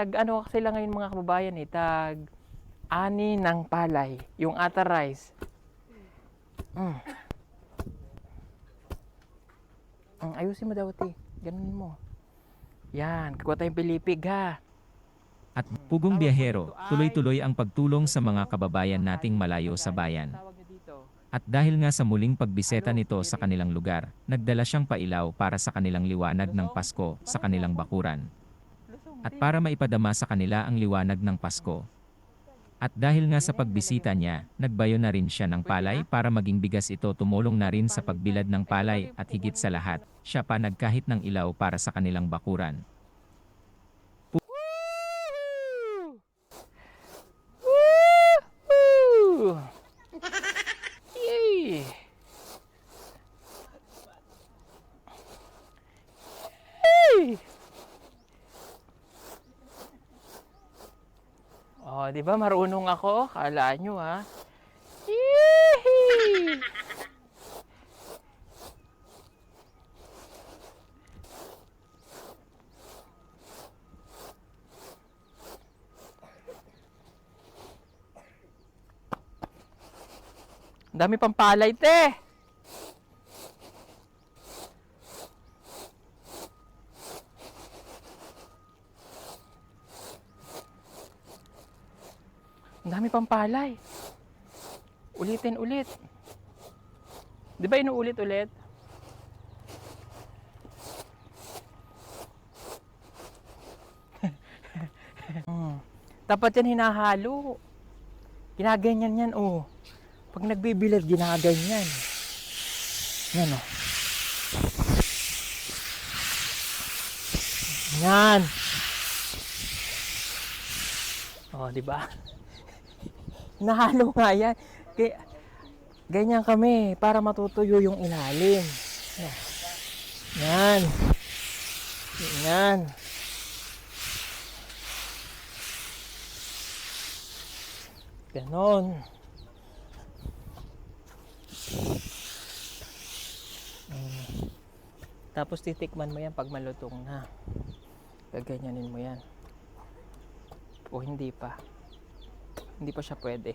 tag ano sila ngayon mga kababayan eh, tag ani ng palay, yung ata rice. Mm. Mm, ayusin mo daw, ti. Ganun mo. Yan, kakuha tayong pilipig ha. At pugong biyahero, tuloy-tuloy ang pagtulong sa mga kababayan nating malayo sa bayan. At dahil nga sa muling pagbiseta nito sa kanilang lugar, nagdala siyang pailaw para sa kanilang liwanag ng Pasko sa kanilang bakuran. At para maipadama sa kanila ang liwanag ng Pasko. At dahil nga sa pagbisita niya, nagbayo na rin siya ng palay para maging bigas ito tumulong na rin sa pagbilad ng palay at higit sa lahat, siya pa nagkahit ng ilaw para sa kanilang bakuran. Oh, di ba marunong ako? Kala nyo ha? Yee! Dami pang palay, te! Ang dami pang palay. Ulitin ulit. Di ba inuulit ulit? Hmm. Dapat yan hinahalo. Ginaganyan yan, oh. Pag nagbibilad, ginaganyan. Yan, oh. Yan. Oh, di ba? Nahalo nga yan. Kaya, ganyan kami para matutuyo yung ilalim. Yan. Yan. Ganon. Mm. Tapos titikman mo yan pag malutong na. Gaganyanin mo yan. O hindi pa. Hindi pa siya pwede.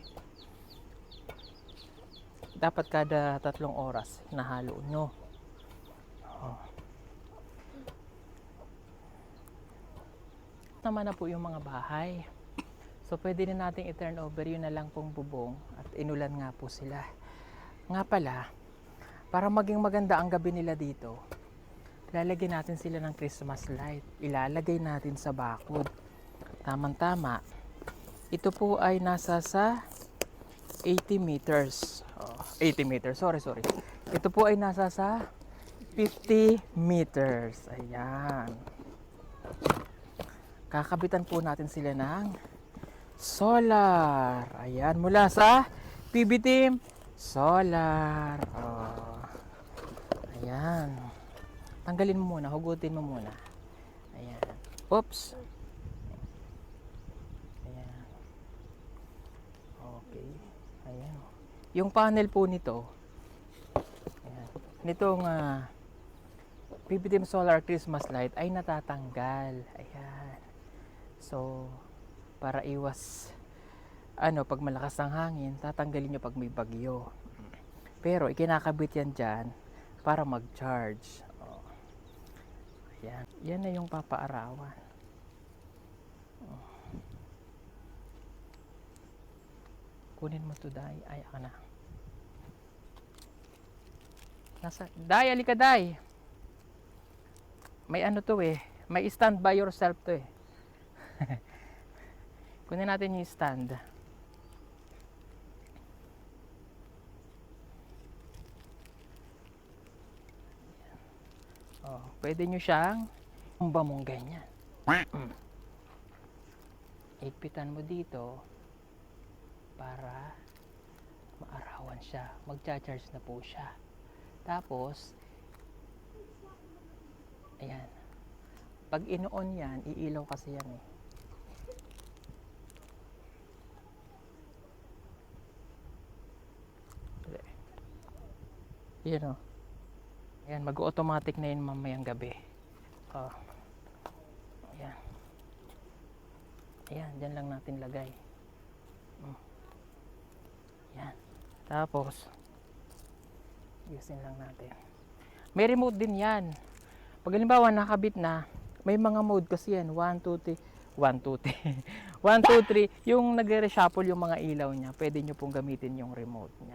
Dapat kada tatlong oras nahalo nyo. Oh. Naman na po yung mga bahay. So pwede na nating i-turn over yun na lang pong bubong at inulan nga po sila. Nga pala, para maging maganda ang gabi nila dito, lalagyan natin sila ng Christmas light. Ilalagay natin sa bakod. Tamang-tama. Ito po ay nasa sa 80 meters. Oh, 80 meters. Sorry, sorry. Ito po ay nasa sa 50 meters. Ayan. Kakabitan po natin sila ng solar. Ayan, mula sa PB Team Solar. Oh. Ayan. Tanggalin mo muna, hugutin mo muna. Ayan. Oops. Ayan. Okay. Ayan. Yung panel po nito, ayan. nitong ah, PB Team Solar Christmas Light ay natatanggal. Ayan. So, para iwas ano, pag malakas ang hangin, tatanggalin nyo pag may bagyo. Pero, ikinakabit yan dyan para mag-charge. Oh. Ayan. Yan na yung papaarawan. Kunin mo to, Day. Ay, ako na. Nasa, Day, alika, Day. May ano to eh. May stand by yourself to eh. Kunin natin yung stand. Oh, pwede nyo siyang umba mong ganyan. Mm. Igpitan mo dito para maarawan siya. Magcha-charge na po siya. Tapos, ayan. Pag ino-on yan, iilaw kasi yan eh. Yan o. Ayan, mag-automatic na yun mamayang gabi. Oh. Ayan. Ayan, dyan lang natin lagay. Yan. Tapos, ayusin lang natin. May remote din yan. Pag halimbawa nakabit na, may mga mode kasi yan. 1, 2, 3. 1, 2, 3. 1, 2, 3. Yung nagre-reshuffle yung mga ilaw niya, pwede nyo pong gamitin yung remote niya.